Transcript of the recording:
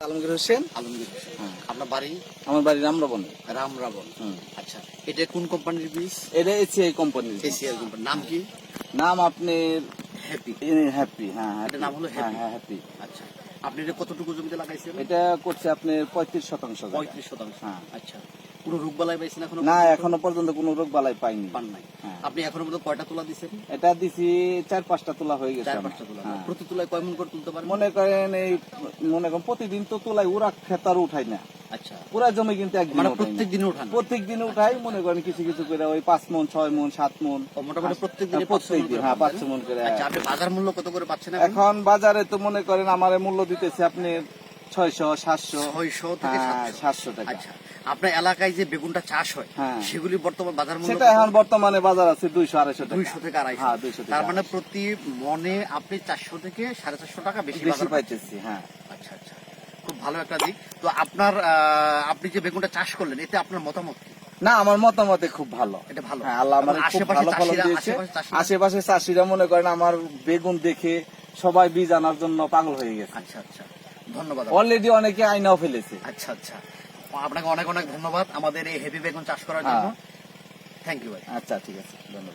আলমগীর হোসেন? আলমগীর হোসেন হ্যাঁ। আপনার বাড়ি? আমার বাড়ি রামরাবণ। রামরাবণ আচ্ছা। এটা কোন কোম্পানির বীজ এটা এসিআই কোম্পানির এসিআই কোম্পানি নাম কি? নাম আপনি হ্যাপি হ্যাপি হ্যাঁ এটা নাম হলো হ্যাঁ Happy? হ্যাঁ হ্যাপি আচ্ছা। আপনি এটা কতটুকু জমিতে লাগাইছেন? এটা করছে আপনি পঁয়ত্রিশ শতাংশ পঁয়ত্রিশ শতাংশ। হ্যাঁ। আচ্ছা। কোনো রোগ বালাই পাইছেন এখনও না এখনও পর্যন্ত কোনো রোগ বালাই পাইনি। পান নাই। হ্যাঁ। আপনি এখনও পর্যন্ত কয়টা তোলা এটা দিছি চার পাঁচটা তোলা হয়ে গেছে চার পাঁচটা তোলা। হ্যাঁ। প্রতি তোলায় কয় মন করে তুলতে পারেন মনে করেন এই মনে করেন প্রতিদিন তো তোলাই উড়া খেতার উঠাই না। আচ্ছা। পুরা জমি কিন্তু একদিন মানে প্রত্যেক দিনে উঠান? প্রত্যেক দিন উঠাই মনে করেন কিছু কিছু করে ওই পাঁচ মন ছয় মন সাত মন। মোটামুটি প্রত্যেক দিনে হ্যাঁ, প্রত্যেক দিন হ্যাঁ পাঁচশো মন করে। আচ্ছা আপনি বাজার মূল্য কত করে পাচ্ছেন এখন? এখন বাজারে তো মনে করেন আমার মূল্য দিতেছে আপনি ছয়শো সাতশো। ছয়শো হ্যাঁ সাতশো। সাতশো টাকা। আচ্ছা আপনার এলাকায় যে বেগুনটা চাষ হয় হ্যাঁ। সেগুলি বর্তমান বাজার মূল্য সেটা এখন বর্তমানে বাজার আছে দুইশো আড়াইশো দুইশো থেকে আড়াইশো। হ্যাঁ তার মানে প্রতি মনে আপনি চারশো থেকে সাড়ে চারশো টাকা বেশি বেশি পাইতেছি হ্যাঁ। আচ্ছা আচ্ছা। খুব ভালো একটা দিক। তো আপনার আপনি যে বেগুনটা চাষ করলেন এতে আপনার মতামত কি? না আমার মতামতে খুব ভালো। এটা ভালো। হ্যাঁ আল্লাহ আমার খুব আশেপাশে ভালো ফলন চাষিরা- দিয়েছে। আশেপাশে চাষিরা- আশেপাশে চাষিরা মনে করেন আমার বেগুন দেখে সবাই বীজ আনার জন্য পাগল হয়ে গেছে। আচ্ছা আচ্ছা। ধন্যবাদ অলরেডি অনেকে আইনাও ফেলেছে। আচ্ছা আচ্ছা। আপনাকে অনেক অনেক ধন্যবাদ আমাদের এই হেভি বেগুন চাষ করার হ্যাঁ। জন্য। থ্যাংক ইউ ভাই। আচ্ছা ঠিক আছে। ধন্যবাদ।